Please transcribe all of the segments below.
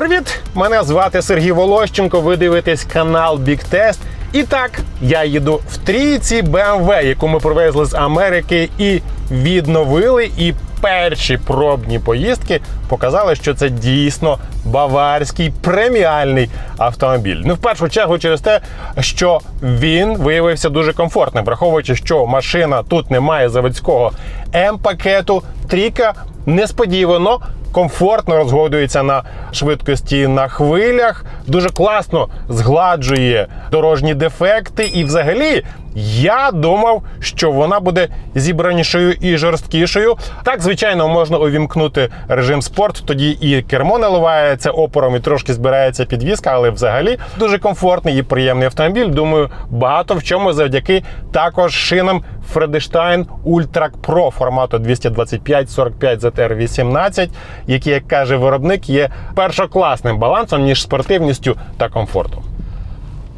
Привіт! Мене звати Сергій Волощенко. Ви дивитесь канал Big Test. І так, я їду в трійці BMW, яку ми привезли з Америки і відновили. І перші пробні поїздки показали, що це дійсно баварський преміальний автомобіль. Ну, в першу чергу, через те, що він виявився дуже комфортним, враховуючи, що машина тут не має заводського М-пакету. Трійка несподівано комфортно розгодується на швидкості на хвилях, дуже класно згладжує дорожні дефекти. І, взагалі, я думав, що вона буде зібранішою і жорсткішою. Так, звичайно, можна увімкнути режим спорт, тоді і кермо наливається опором, і трошки збирається підвізка, але взагалі дуже комфортний і приємний автомобіль. Думаю, багато в чому завдяки також шинам Фредештайн Ультрак Pro формату 225-45 ZR18, які, як каже виробник, є першокласним балансом між спортивністю та комфортом.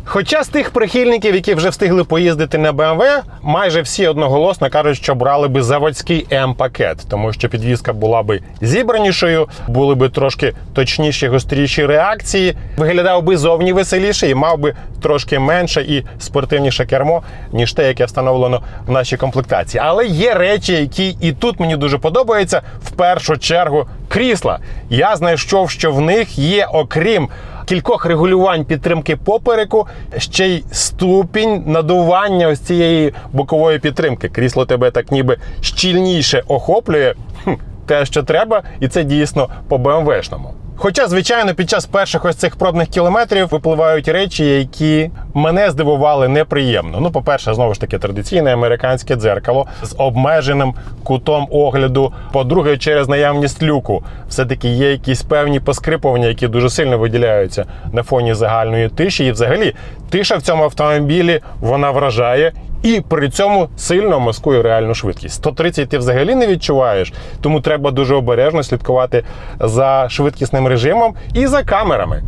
Хоча з тих прихильників, які вже встигли поїздити на BMW, майже всі одноголосно кажуть, що брали би заводський М-пакет, тому що підвізка була би зібранішою, були би трошки точніші, гостріші реакції, виглядав би зовні веселіше і мав би трошки менше і спортивніше кермо, ніж те, яке встановлено в нашій комплектації. Але є речі, які і тут мені дуже подобаються. В першу чергу крісла. Я знайшов, що в них є, окрім кількох регулювань підтримки попереку, ще й ступінь надування ось цієї бокової підтримки. Крісло тебе так ніби щільніше охоплює. Хм, те, що треба, і це дійсно по БМВшному. Хоча, звичайно, під час перших ось цих пробних кілометрів випливають речі, які мене здивували неприємно. Ну, по-перше, знову ж таки, традиційне американське дзеркало з обмеженим кутом огляду. По-друге, через наявність люку, все-таки є якісь певні поскрипування, які дуже сильно виділяються на фоні загальної тиші. І взагалі тиша в цьому автомобілі вона вражає. І при цьому сильно маскує реальну швидкість. 130 ти взагалі не відчуваєш, тому треба дуже обережно слідкувати за швидкісним режимом і за камерами.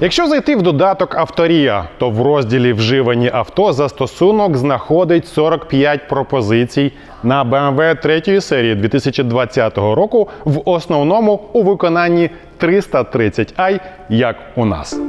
Якщо зайти в додаток Авторія, то в розділі Вживані авто застосунок знаходить 45 пропозицій на BMW 3 серії 2020 року, в основному у виконанні 330i, як у нас.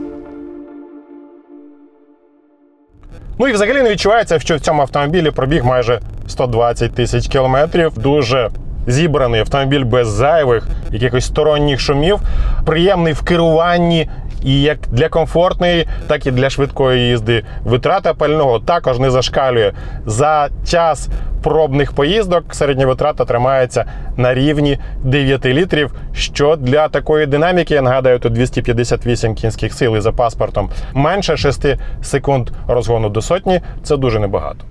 Ну і взагалі не відчувається, що в цьому автомобілі пробіг майже 120 тисяч кілометрів. Дуже зібраний автомобіль без зайвих якихось сторонніх шумів, приємний в керуванні. І як для комфортної, так і для швидкої їзди. Витрата пального також не зашкалює. За час пробних поїздок середня витрата тримається на рівні 9 літрів. Що для такої динаміки, я нагадаю, тут 258 кінських сил і за паспортом менше 6 секунд розгону до сотні. Це дуже небагато.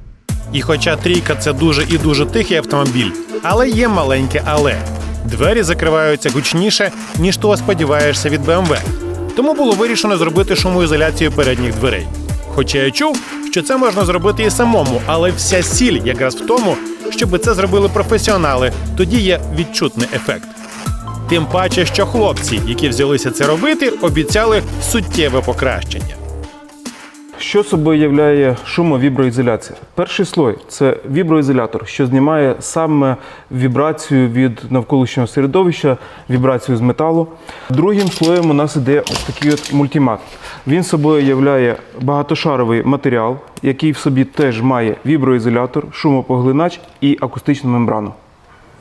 І хоча трійка це дуже і дуже тихий автомобіль, але є маленьке але. Двері закриваються гучніше, ніж того сподіваєшся від BMW. Тому було вирішено зробити шумоізоляцію передніх дверей. Хоча я чув, що це можна зробити і самому, але вся сіль якраз в тому, щоб це зробили професіонали, тоді є відчутний ефект. Тим паче, що хлопці, які взялися це робити, обіцяли суттєве покращення. Що собою являє шумовіброізоляція? Перший слой це віброізолятор, що знімає саме вібрацію від навколишнього середовища, вібрацію з металу. Другим слоєм у нас іде ось такий от мультимат. Він собою являє багатошаровий матеріал, який в собі теж має віброізолятор, шумопоглинач і акустичну мембрану.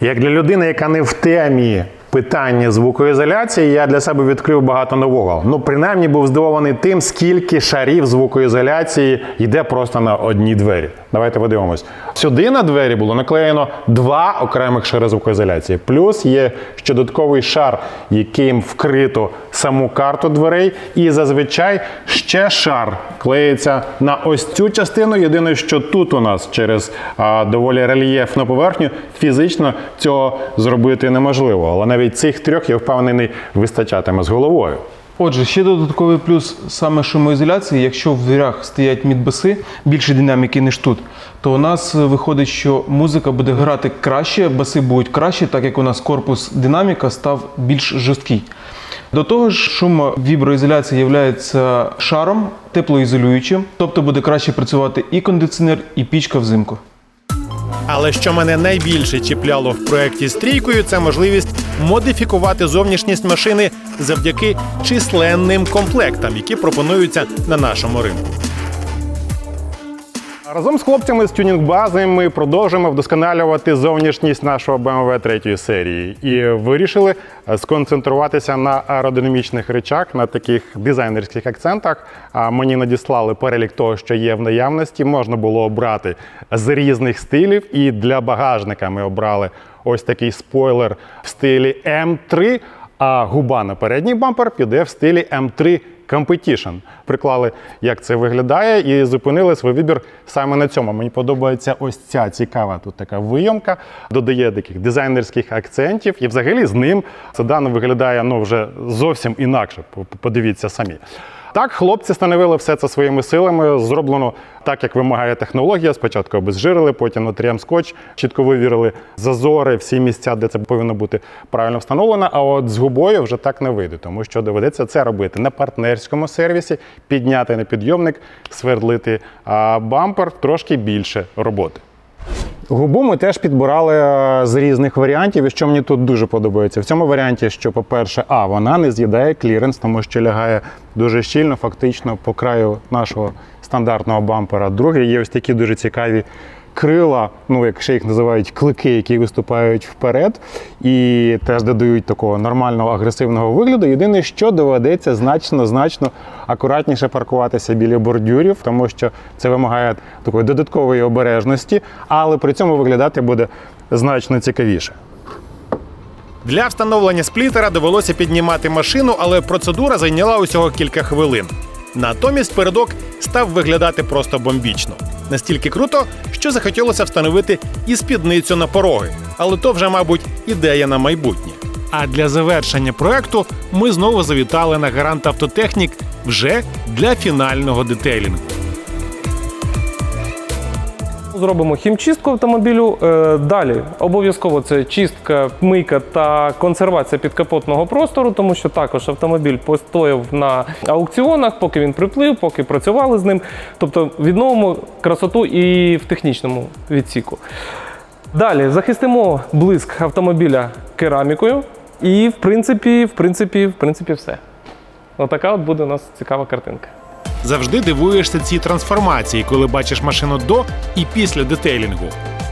Як для людини, яка не в темі питання звукоізоляції, я для себе відкрив багато нового. Ну, принаймні, був здивований тим, скільки шарів звукоізоляції йде просто на одні двері. Давайте подивимось. Сюди на двері було наклеєно два окремих шари звукоізоляції. Плюс є ще додатковий шар, яким вкрито саму карту дверей. І зазвичай ще шар клеїться на ось цю частину. Єдине, що тут у нас через а, доволі рельєфну поверхню фізично цього зробити неможливо. Але навіть цих трьох я впевнений вистачатиме з головою. Отже, ще додатковий плюс саме шумоізоляції, якщо в дверях стоять мідбаси, більше динаміки, ніж тут, то у нас виходить, що музика буде грати краще, баси будуть краще, так як у нас корпус динаміка став більш жорсткий. До того ж, шумовіброізоляція є шаром теплоізолюючим, тобто буде краще працювати і кондиціонер, і пічка взимку. Але що мене найбільше чіпляло в проєкті з трійкою, це можливість модифікувати зовнішність машини завдяки численним комплектам, які пропонуються на нашому ринку. Разом з хлопцями з тюнінг-бази ми продовжуємо вдосконалювати зовнішність нашого BMW 3 серії і вирішили е, сконцентруватися на аеродинамічних речах, на таких дизайнерських акцентах. Мені надіслали перелік того, що є в наявності. Можна було обрати з різних стилів. І для багажника ми обрали ось такий спойлер в стилі М3, а губа на передній бампер піде в стилі М3 Competition. Приклали, як це виглядає, і зупинили свій вибір саме на цьому. Мені подобається ось ця цікава тут така вийомка, додає таких дизайнерських акцентів, і взагалі з ним седан виглядає ну, вже зовсім інакше. Подивіться самі. Так, хлопці встановили все це своїми силами. Зроблено так, як вимагає технологія. Спочатку обезжирили, потім на 3 скотч, чітко вивірили зазори, всі місця, де це повинно бути правильно встановлено. А от з губою вже так не вийде, тому що доведеться це робити на партнерському сервісі, підняти на підйомник, свердлити а бампер трошки більше роботи. Губу ми теж підбирали е, з різних варіантів, і що мені тут дуже подобається. В цьому варіанті, що, по-перше, а вона не з'їдає кліренс, тому що лягає дуже щільно, фактично по краю нашого стандартного бампера. Друге, є ось такі дуже цікаві крила, ну як ще їх називають клики, які виступають вперед, і теж додають такого нормального агресивного вигляду. Єдине, що доведеться значно значно акуратніше паркуватися біля бордюрів, тому що це вимагає такої додаткової обережності, але при цьому виглядати буде значно цікавіше. Для встановлення сплітера довелося піднімати машину, але процедура зайняла усього кілька хвилин. Натомість передок став виглядати просто бомбічно. Настільки круто, що захотілося встановити і спідницю на пороги. Але то вже, мабуть, ідея на майбутнє. А для завершення проекту ми знову завітали на гарант автотехнік вже для фінального детейлінгу. Зробимо хімчистку автомобілю. Е, Далі обов'язково це чистка, мийка та консервація підкапотного простору, тому що також автомобіль постояв на аукціонах, поки він приплив, поки працювали з ним. Тобто відновимо красоту і в технічному відсіку. Далі захистимо блиск автомобіля керамікою. І в принципі, в принципі, в принципі, все. Отака от буде у нас цікава картинка. Завжди дивуєшся цій трансформації, коли бачиш машину до і після детейлінгу.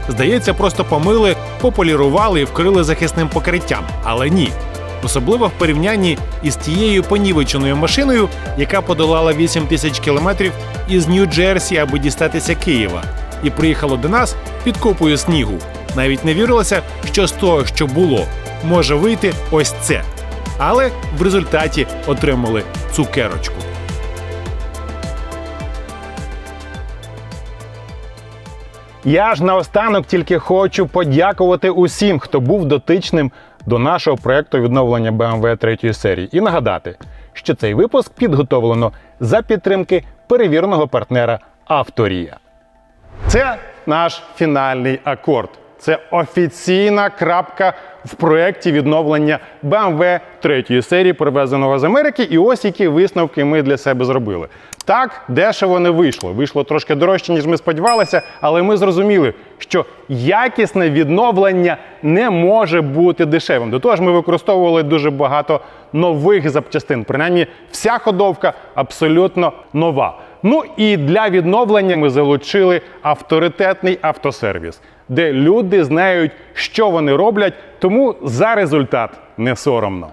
Здається, просто помили, пополірували і вкрили захисним покриттям. Але ні. Особливо в порівнянні із тією понівеченою машиною, яка подолала 8 тисяч кілометрів із Нью-Джерсі, аби дістатися Києва, і приїхала до нас під купою снігу. Навіть не вірилося, що з того, що було, може вийти ось це. Але в результаті отримали цукерочку. Я ж наостанок тільки хочу подякувати усім, хто був дотичним до нашого проекту відновлення BMW 3 серії, і нагадати, що цей випуск підготовлено за підтримки перевіреного партнера Авторія. Це наш фінальний акорд. Це офіційна крапка в проєкті відновлення BMW 3 серії, привезеного з Америки. І ось які висновки ми для себе зробили. Так, дешево не вийшло. Вийшло трошки дорожче, ніж ми сподівалися, але ми зрозуміли, що якісне відновлення не може бути дешевим. До того ж, ми використовували дуже багато нових запчастин. Принаймні, вся ходовка абсолютно нова. Ну і для відновлення ми залучили авторитетний автосервіс, де люди знають, що вони роблять, тому за результат не соромно.